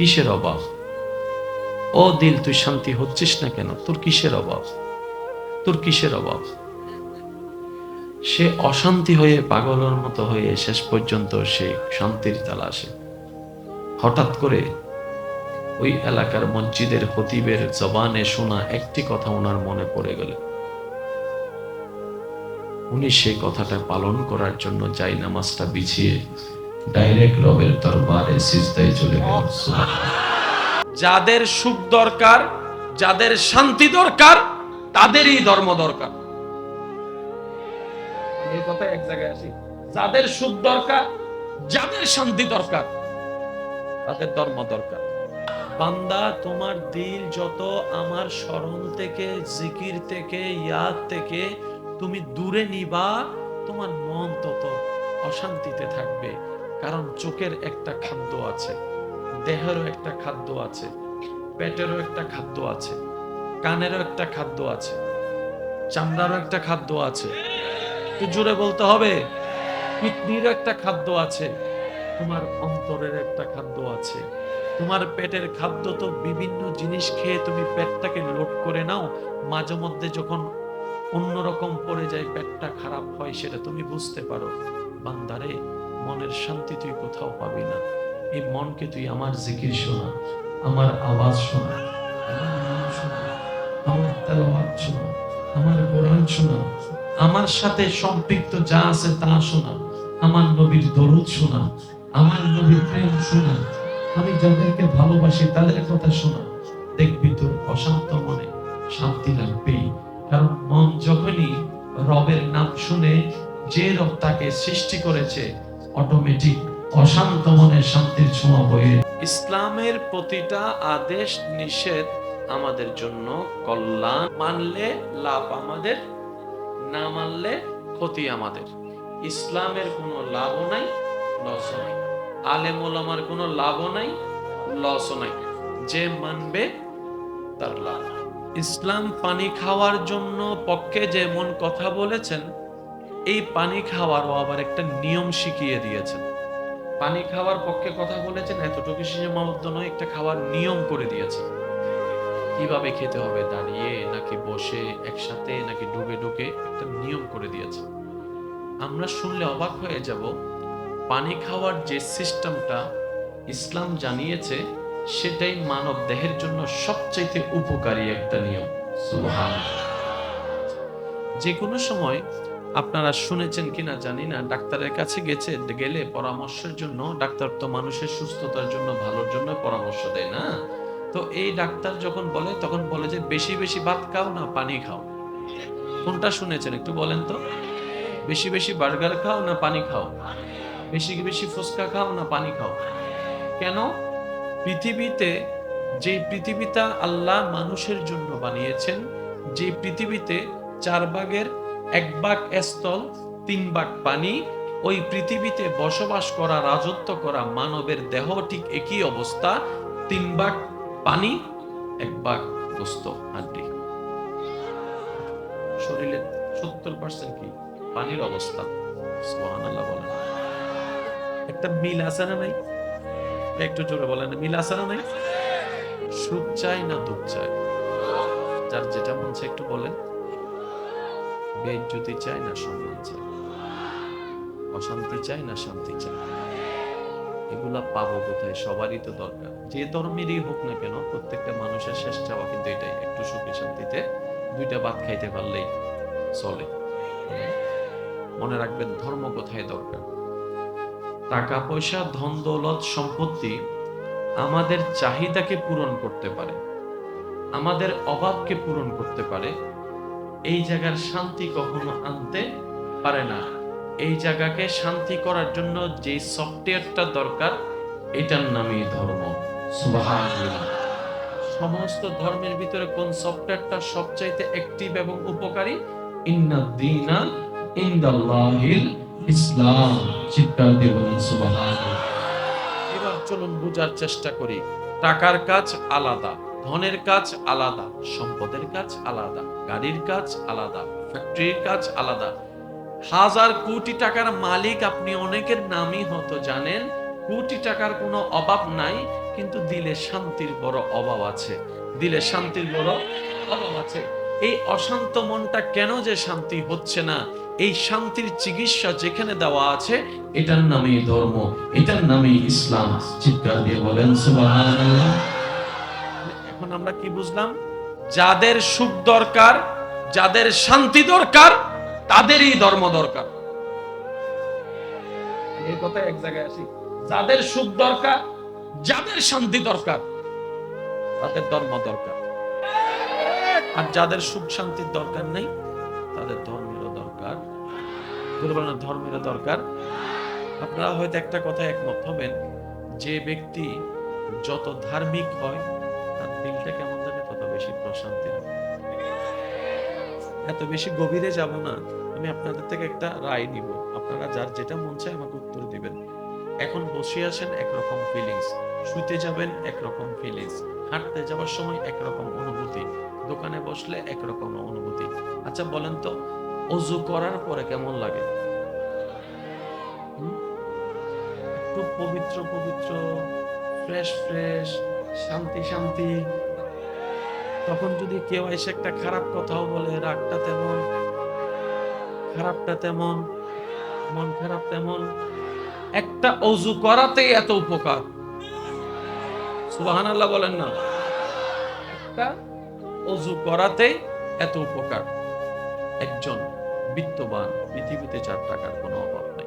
কিসের অভাব? ও দিল, তুই শান্তি হচ্ছিস না কেন? তোর কিসের অভাব? তোর কিসের অভাব? সে অশান্তি হয়ে পাগলের মতো হয়ে শেষ পর্যন্ত সে শান্তির তালাশে হঠাৎ করে ওই এলাকার মসজিদের হতিবের জবানে শোনা একটি কথা ওনার মনে পড়ে গেল। উনি সেই কথাটা পালন করার জন্য যাই নামাজটা বিছিয়ে ডাইরেক্ট রবের দরবারে সিজদায় চলে গেল। যাদের সুখ দরকার, যাদের শান্তি দরকার, তাদেরই ধর্ম দরকার। এই কথা এক জায়গায় আসি। যাদের সুখ দরকার, যাদের শান্তি দরকার, তাদের ধর্ম দরকার। বান্দা, তোমার দিল যত আমার স্মরণ থেকে, জিকির থেকে, ইয়াদ থেকে, তুমি দূরে নিবা, তোমার মন তত অশান্তিতে থাকবে। কারণ চোখের একটা খাদ্য আছে, দেহেরও একটা খাদ্য আছে, পেটেরও একটা খাদ্য আছে, কানেরও একটা খাদ্য আছে, চামড়ারও একটা খাদ্য আছে। একটু জোরে বলতে হবে, কিডনিরও একটা খাদ্য আছে, তোমার অন্তরের একটা খাদ্য আছে, তোমার পেটের খাদ্য তো বিভিন্ন জিনিস খেয়ে তুমি পেটটাকে লোড করে নাও, মাঝে মধ্যে যখন অন্যরকম পড়ে যায়, পেটটা খারাপ হয়, সেটা তুমি বুঝতে পারো। বান্দারে মনের শান্তি তুই কোথাও পাবি না। এই মনকে তুই আমার জিকির শোনা, আমার আওয়াজ শোনা, আমার তেলাওয়াত শোনা, আমার কোরআন শোনা, আমার সাথে সম্পৃক্ত যা আছে তা শোনা, আমার নবীর দরুদ শোনা, আমার নবীর প্রেম শোনা, আমি যাদেরকে ভালোবাসি তাদের কথা শোনা। দেখবি তোর অশান্ত মনে শান্তি লাগবেই কারণ মন যখনই রবের নাম শুনে যে রব তাকে সৃষ্টি করেছে অটোমেটিক অশান্ত মনে শান্তির ছোঁয়া বয়ে ইসলামের প্রতিটা আদেশ নিষেধ আমাদের জন্য কল্যাণ। মানলে লাভ আমাদের, না মানলে ক্ষতি আমাদের। ইসলামের কোনো লাভও নাই, লসও নাই। কোনো নাই নাই। যে মানবে, তার লাভ। ইসলাম পানি খাওয়ার জন্য পক্ষে যেমন কথা বলেছেন এই পানি খাওয়ারও আবার একটা নিয়ম শিখিয়ে দিয়েছেন। পানি খাওয়ার পক্ষে কথা বলেছেন, এতটুকু সীমাবদ্ধ নয়, একটা খাওয়ার নিয়ম করে দিয়েছেন। কীভাবে খেতে হবে, দাঁড়িয়ে নাকি বসে একসাথে নাকি ডুবে ডুবে একটা নিয়ম করে দিয়েছে আমরা শুনলে অবাক হয়ে যাব, পানি খাওয়ার যে সিস্টেমটা ইসলাম জানিয়েছে, সেটাই মানব দেহের জন্য সবচাইতে উপকারী একটা নিয়ম। যে কোনো সময় আপনারা শুনেছেন কিনা জানি না, ডাক্তারের কাছে গেছে, গেলে পরামর্শের জন্য, ডাক্তার তো মানুষের সুস্থতার জন্য, ভালোর জন্য পরামর্শ দেয় না। তো এই ডাক্তার যখন বলে, তখন বলে যে বেশি বেশি ভাত খাও না, পানি খাও। কোনটা শুনেছেন একটু বলেন তো? বেশি বেশি বার্গার খাও না, পানি খাও? বেশি বেশি ফুচকা খাও না, পানি খাও? কেন? পৃথিবীতে, যে পৃথিবীটা আল্লাহ মানুষের জন্য বানিয়েছেন, যে পৃথিবীতে চার ভাগের এক ভাগ স্থল, তিন ভাগ পানি, ওই পৃথিবীতে বসবাস করা, রাজত্ব করা মানবের দেহ ঠিক একই অবস্থা, তিন ভাগ পানি, এক ভাগ গোস্ত, হাড্ডি। শরীরের সত্তর পার্সেন্ট কি? পানির অবস্থা, সুবহানাল্লাহ বলেন। একটা মিল আছে না নাই? একটু জোরে বলেন, মিল আছে না নাই? সুখ চাই না দুঃখ চাই যার যেটা মন একটু বলেন। বেজ্জতি চাই না, সম্মান চাই অশান্তি চাই না, শান্তি চাই এগুলা পাবো কোথায়? সবারই তো দরকার। যে ধর্মেরই হোক না কেন, প্রত্যেকটা মানুষের শেষ চাওয়া কিন্তু এটাই। একটু সুখে শান্তিতে দুইটা ভাত খাইতে পারলেই চলে। মনে রাখবেন, ধর্ম কোথায় দরকার? টাকা, পয়সা, ধন, দৌলত, সম্পত্তি আমাদের চাহিদাকে পূরণ করতে পারে। আমাদের অভাবকে পূরণ করতে পারে। এই জায়গার শান্তি কখনো আনতে পারে না। এই জায়গাকে শান্তি করার জন্য যে সফটওয়্যারটা দরকার, এটার নামই ধর্ম। সমস্ত ধর্মের ভিতরে কোন সফটওয়্যারটা সবচাইতে অ্যাক্টিভ এবং উপকারী? ইন্না দীনা ইনদাল্লাহিল ইসলাম। চিৎকার দিয়ে সুবহানাল্লাহ। এবার চলুন বোঝার চেষ্টা করি, টাকার কাজ আলাদা। ধনের কাজ আলাদা, সম্পদের কাজ আলাদা, গাড়ির কাজ আলাদা ফ্যাক্টরির কাজ আলাদা। হাজার কোটি টাকার মালিক আপনি অনেকের নামই হয়তো জানেন, কোটি টাকার কোনো অভাব নাই, কিন্তু দিলে শান্তির বড় অভাব আছে। দিলে শান্তির বড় অভাব আছে। এই অশান্ত মনটা কেন যে শান্তি হচ্ছে না? এই শান্তির চিকিৎসা যেখানে দেওয়া আছে, এটার নামই ধর্ম, এটার নামই ইসলাম। চিৎকার দিয়ে বলেন, সুবহানাল্লাহ। আমরা কি বুঝলাম? যাদের সুখ দরকার, যাদের শান্তি দরকার, তাদেরই ধর্ম দরকার। এই কথা এক জায়গায় আসি। যাদের সুখ দরকার, যাদের শান্তি দরকার, তাদের ধর্ম দরকার। আর যাদের সুখ শান্তির দরকার নেই, তাদের ধর্মেরও দরকার। ধর্মেরও দরকার। আপনারা হয়তো একটা কথা একমত হবেন, যে ব্যক্তি যত ধার্মিক হয় এত বেশি গভীরে যাব না, আমি আপনাদের থেকে একটা রায় নিব। আপনারা যার যেটা মন চায় আমাকে উত্তর দিবেন। এখন বসে আছেন একরকম ফিলিংস শুতে যাবেন একরকম ফিলিংস হাঁটতে যাওয়ার সময় একরকম অনুভূতি, দোকানে বসলে একরকম অনুভূতি। আচ্ছা বলেন তো, অজু করার পরে কেমন লাগে? একটু পবিত্র পবিত্র ফ্রেশ ফ্রেশ শান্তি শান্তি তখন যদি কেউ এসে একটা খারাপ কথাও বলে, রাগটা তেমন, খারাপটা তেমন, মন খারাপ তেমন, একটা অজু করাতেই এত উপকার। সুবহানাল্লাহ বলেন না। একটা অজু করাতেই এত উপকার। একজন বিত্তবান, পৃথিবীতে চার টাকার কোনো অভাব নেই।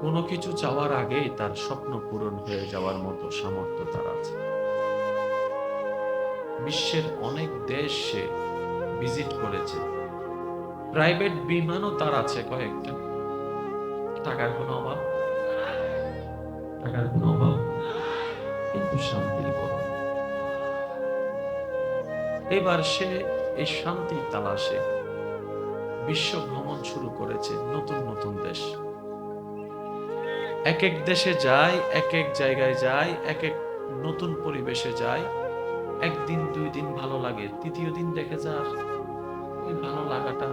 কোনো কিছু চাওয়ার আগেই তার স্বপ্ন পূরণ হয়ে যাওয়ার মতো সামর্থ্য তার আছে। বিশ্বের অনেক দেশ সে ভিজিট করেছে। প্রাইভেট বিমানও তার আছে কয়েকটা। টাকার কোনো অভাব? টাকার কোনো অভাব? কিন্তু শান্তির বড় এবার সে এই শান্তির তালাশে বিশ্ব ভ্রমণ শুরু করেছে নতুন নতুন দেশ। এক এক দেশে যায় এক এক জায়গায় যায় এক এক নতুন পরিবেশে যায়। একদিন, দুই দিন ভালো লাগে, তৃতীয় দিন দেখে যার ওই ভালো লাগাটা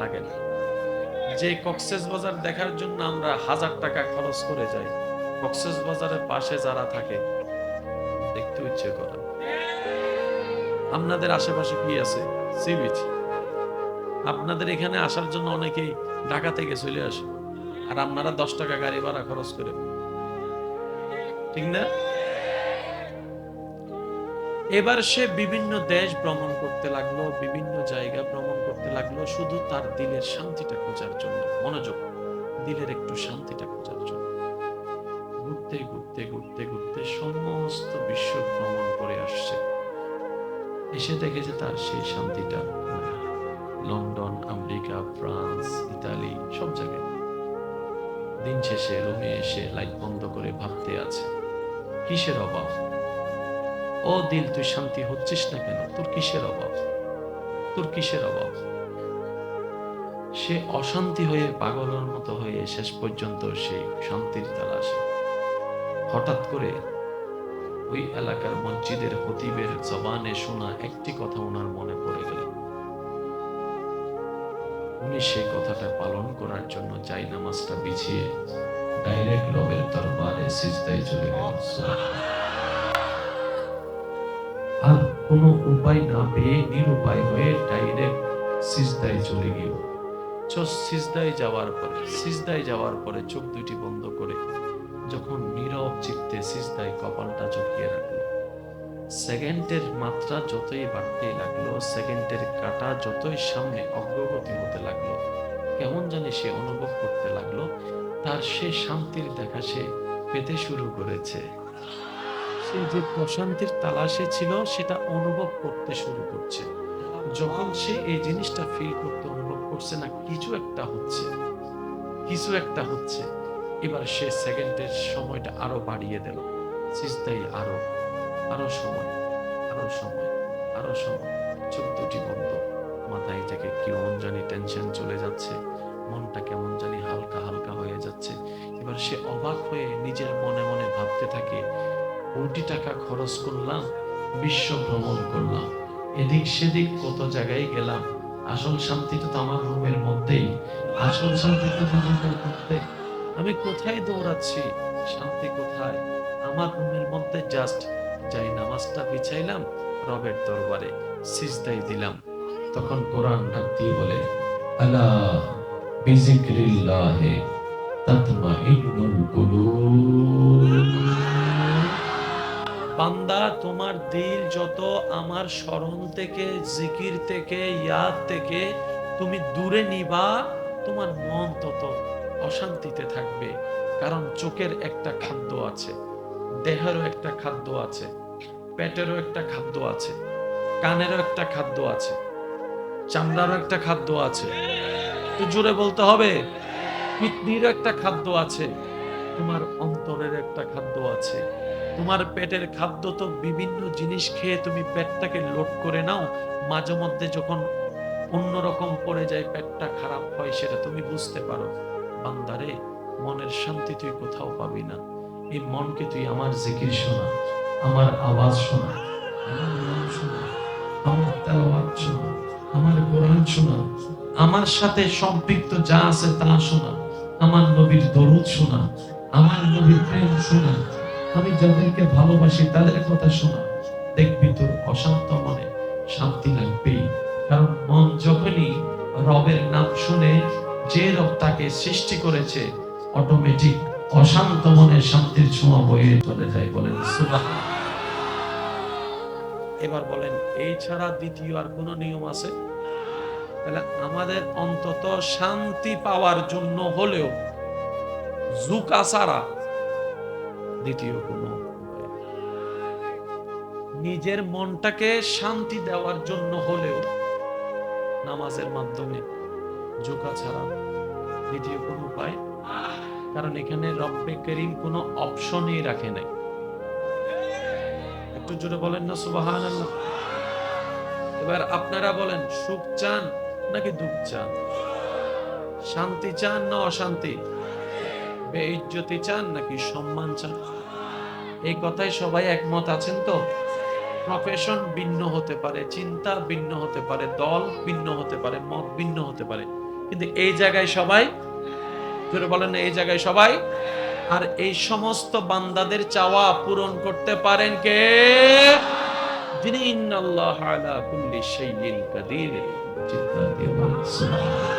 লাগে না। যে কক্সেস বাজার দেখার জন্য আমরা হাজার টাকা খরচ করে যাই, কক্সেস বাজারের পাশে যারা থাকে, দেখতে ইচ্ছে করে। আপনাদের আশেপাশে কি আছে? সি বিচ আপনাদের এখানে আসার জন্য অনেকেই ঢাকা থেকে চলে আসে, আর আপনারা দশ টাকা গাড়ি ভাড়া খরচ করে। ঠিক না? এবার সে বিভিন্ন দেশ ভ্রমণ করতে লাগল, বিভিন্ন জায়গা ভ্রমণ করতে লাগল, শুধু তার দিলের শান্তিটা খোঁজার জন্য, মনোযোগ, দিলের একটু শান্তিটা খোঁজার জন্য। ঘুরতে ঘুরতে ঘুরতে ঘুরতে সমস্ত বিশ্ব ভ্রমণ করে আসছে। এসে দেখেছে তার সেই শান্তিটা লন্ডন, আমেরিকা, ফ্রান্স, ইতালি, সব জায়গায়। দিন শেষে রুমে এসে লাইট বন্ধ করে ভাবতে আছে, কিসের অভাব? ও দিল, তুই শান্তি হচ্ছিস না কেন? তোর কিসের অভাব? তোর কিসের অভাব? সে অশান্তি হয়ে পাগলের মতো হয়ে শেষ পর্যন্ত সেই শান্তির তালাশে হঠাৎ করে ওই এলাকার মসজিদের হতিবের জবানে শোনা একটি কথা ওনার মনে পড়ে গেল। উনি সেই কথাটা পালন করার জন্য যাই নামাজটা বিছিয়ে ডাইরেক্ট রবের দরবারে সিজদায় চলে গেল কোনো উপায় না পেয়ে নিরুপায় হয়ে ডাইরেক্ট সিজদায় চলে গেল। সিজদায় যাওয়ার পরে, সিজদায় যাওয়ার পরে চোখ দুটি বন্ধ করে যখন নীরব চিত্তে সিজদায় কপালটা ঝুঁকিয়ে রাখল। সেকেন্ডের মাত্রা যতই বাড়তে লাগল, সেকেন্ডের কাটা যতই সামনে অগ্রগতি হতে লাগল, কেমন জানি সে অনুভব করতে লাগল, তার সে শান্তির দেখা সে পেতে শুরু করেছে। সে যে প্রশান্তির তালাশে ছিল, সেটা অনুভব করতে শুরু করছে। যখন সে এই জিনিসটা ফিল করতে অনুভব করছে না, কিছু একটা হচ্ছে। কিছু একটা হচ্ছে। এবার সে সেকেন্ডের সময়টা আরও বাড়িয়ে দিল। সিজদাই আরও আরও সময় আরও সময় আরও সময়। চোখ দুটি বন্ধ। মাথায় থেকে কেমন জানি টেনশন চলে যাচ্ছে। মনটা কেমন জানি হালকা হালকা হয়ে যাচ্ছে। এবার সে অবাক হয়ে নিজের মনে মনে ভাবতে থাকে কোটি টাকা খরচ করলাম, বিশ্ব ভ্রমণ করলাম। এদিক সেদিক কত জায়গায় গেলাম, আসল শান্তিটা তো আমার রুমের মধ্যেই। আসল শান্তিটা তো রুমের মধ্যে। আমি কোথায় দৌড়াচ্ছি? শান্তি কোথায়? আমার রুমের মধ্যে জাস্ট যাই নামাজটা বিছাইলাম, রবের দরবারে সিজদাই দিলাম। তখন কোরআন ডাক দিয়ে বলে, আলা বিজিক্রিল্লাহে তাতমাইন্নুল কুলুব। বান্দা, তোমার দিল যত আমার স্মরণ থেকে, জিকির থেকে, ইয়াদ থেকে, তুমি দূরে নিবা, তোমার মন তত অশান্তিতে থাকবে, কারণ চোখের একটা খাদ্য আছে, দেহেরও একটা খাদ্য আছে, পেটেরও একটা খাদ্য আছে, কানেরও একটা খাদ্য আছে, চামড়ারও একটা খাদ্য আছে। একটু জোরে বলতে হবে কিডনিরও একটা খাদ্য আছে। তোমার অন্তরের একটা খাদ্য আছে। তোমার পেটের খাদ্য তো বিভিন্ন জিনিস খেয়ে তুমি পেটটাকে লোড করে নাও, মাঝে মধ্যে যখন অন্যরকম পড়ে যায়, পেটটা খারাপ হয় সেটা তুমি বুঝতে পারো। বান্দারে, মনের শান্তি তুই কোথাও পাবি না। এই মনকে তুই আমার জিকির শোনা, আমার আওয়াজ শোনা, আমার নাম শোনা, আমার কোরআন শোনা, আমার সাথে সম্পৃক্ত যা আছে তা শোনা, আমার নবীর দরুদ শোনা আমার নবীর প্রেম শোনা। আমি যাদেরকে ভালোবাসি তাদের কথা শোনা। দেখবি তোর অশান্ত মনে শান্তি লাগবেই কারণ মন যখনই রবের নাম শুনে যে রব তাকে সৃষ্টি করেছে অটোমেটিক অশান্ত মনে শান্তির ছোঁয়া বয়ে চলে যায় বলেন। এবার বলেন, এই ছাড়া দ্বিতীয় আর কোনো নিয়ম আছে? তাহলে আমাদের অন্তত শান্তি পাওয়ার জন্য হলেও জুকা ছাড়া দ্বিতীয় কোনো নিজের মনটাকে শান্তি দেওয়ার জন্য হলেও নামাজের মাধ্যমে জোকা ছাড়া দ্বিতীয় কোনো উপায়? কারণ এখানে রব্বে করিম কোনো অপশনই রাখে নাই। একটু জোরে বলেন না সুবাহান এবার আপনারা বলেন, সুখ চান নাকি দুঃখ চান? শান্তি চান না অশান্তি? বেইজ্জতি চান নাকি সম্মান চান? এই কথায় সবাই একমত আছেন তো? প্রফেশন ভিন্ন হতে পারে, চিন্তা ভিন্ন হতে পারে, দল ভিন্ন হতে পারে, মত ভিন্ন হতে পারে। কিন্তু এই জায়গায় সবাই, জোরে বলেন এই জায়গায় সবাই, আর এই সমস্ত বান্দাদের চাওয়া পূরণ করতে পারেন কে? যিনি ইন্নাল্লাহ আলা কুল্লি শাইইন কাদির চিন্তা দিয়ে।